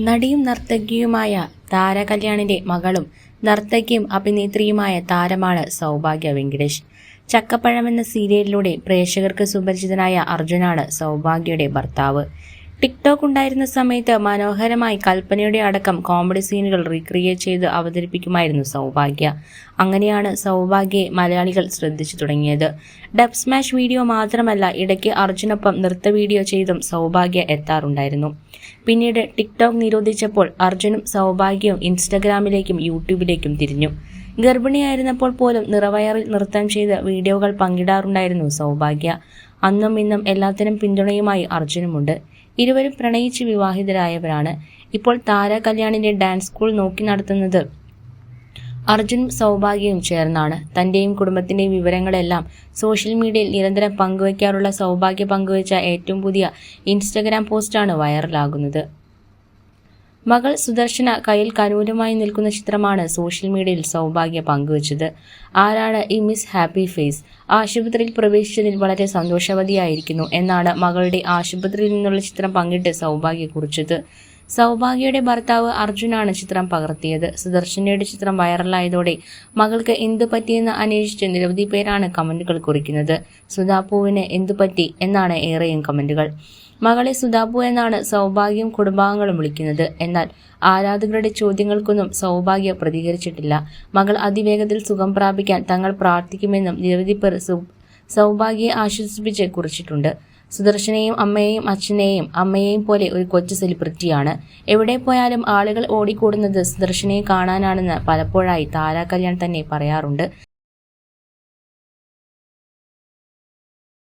നടിയും നർത്തകിയുമായ താര കല്യാണിന്റെ മകളും നർത്തകിയും അഭിനേത്രിയുമായ താരമാണ് സൗഭാഗ്യ വെങ്കിടേഷ്. ചക്കപ്പഴം എന്ന സീരിയലിലൂടെ പ്രേക്ഷകർക്ക് സുപരിചിതനായ അർജുനാണ് സൗഭാഗ്യയുടെ ഭർത്താവ്. ടിക്ടോക്ക് ഉണ്ടായിരുന്ന സമയത്ത് മനോഹരമായി കൽപ്പനയുടെ അടക്കം കോമഡി സീനുകൾ റീക്രിയേറ്റ് ചെയ്ത് അവതരിപ്പിക്കുമായിരുന്നു സൗഭാഗ്യ. അങ്ങനെയാണ് സൗഭാഗ്യയെ മലയാളികൾ ശ്രദ്ധിച്ചു തുടങ്ങിയത്. ഡബ് സ്മാഷ് വീഡിയോ മാത്രമല്ല ഇടയ്ക്ക് അർജുനൊപ്പം നൃത്ത വീഡിയോ ചെയ്തും സൗഭാഗ്യ എത്താറുണ്ടായിരുന്നു. പിന്നീട് ടിക്ടോക്ക് നിരോധിച്ചപ്പോൾ അർജുനും സൗഭാഗ്യവും ഇൻസ്റ്റഗ്രാമിലേക്കും യൂട്യൂബിലേക്കും തിരിഞ്ഞു. ഗർഭിണിയായിരുന്നപ്പോൾ പോലും നിറവയറിൽ നൃത്തം ചെയ്ത് വീഡിയോകൾ പങ്കിടാറുണ്ടായിരുന്നു സൗഭാഗ്യ. അന്നും ഇന്നും എല്ലാത്തിനും പിന്തുണയുമായി അർജുനുമുണ്ട്. ഇരുവരും പ്രണയിച്ച് വിവാഹിതരായവരാണ്. ഇപ്പോൾ താര കല്യാണിന്റെ ഡാൻസ് സ്കൂൾ നോക്കി നടത്തുന്നത് അർജുനും സൗഭാഗ്യവും ചേർന്നാണ്. തന്റെയും കുടുംബത്തിന്റെയും വിവരങ്ങളെല്ലാം സോഷ്യൽ മീഡിയയിൽ നിരന്തരം പങ്കുവയ്ക്കാറുള്ള സൗഭാഗ്യ പങ്കുവച്ച ഏറ്റവും പുതിയ ഇൻസ്റ്റഗ്രാം പോസ്റ്റാണ് വൈറലാകുന്നത്. മകൾ സുദർശന കയ്യിൽ കനൂരമായി നിൽക്കുന്ന ചിത്രമാണ് സോഷ്യൽ മീഡിയയിൽ സൗഭാഗ്യ പങ്കുവച്ചത്. ആരാണ് ഈ മിസ് ഹാപ്പി ഫേസ്? ആശുപത്രിയിൽ പ്രവേശിച്ചതിൽ വളരെ സന്തോഷവതിയായിരിക്കുന്നു എന്നാണ് മകളുടെ ആശുപത്രിയിൽ നിന്നുള്ള ചിത്രം പങ്കിട്ട് സൗഭാഗ്യ കുറിച്ചത്. സൗഭാഗ്യയുടെ ഭർത്താവ് അർജുനാണ് ചിത്രം പകർത്തിയത്. സുദർശനയുടെ ചിത്രം വൈറലായതോടെ മകൾക്ക് എന്തു പറ്റിയെന്ന് അന്വേഷിച്ച് നിരവധി പേരാണ് കമന്റുകൾ കുറിക്കുന്നത്. സുധാപൂവിന് എന്തു പറ്റി എന്നാണ് ഏറെയും കമന്റുകൾ. മകളെ സുധാപു എന്നാണ് സൗഭാഗ്യം കുടുംബാംഗങ്ങളും വിളിക്കുന്നത്. എന്നാൽ ആരാധകരുടെ ചോദ്യങ്ങൾക്കൊന്നും സൗഭാഗ്യ പ്രതികരിച്ചിട്ടില്ല. മകൾ അതിവേഗത്തിൽ സുഖം പ്രാപിക്കാൻ തങ്ങൾ പ്രാർത്ഥിക്കുമെന്നും നിരവധി പേർ സൗഭാഗ്യയെ ആശ്വസിപ്പിച്ച് കുറിച്ചിട്ടുണ്ട്. സുദർശനെയും അമ്മയെയും അച്ഛനെയും അമ്മയെയും പോലെ ഒരു കൊച്ചു സെലിബ്രിറ്റിയാണ് എവിടെ പോയാലും ആളുകൾ ഓടിക്കൂടുന്നത് സുദർശനെ കാണാനാണെന്ന് പലപ്പോഴായി താരാ കല്യാൺ തന്നെ പറയാറുണ്ട്.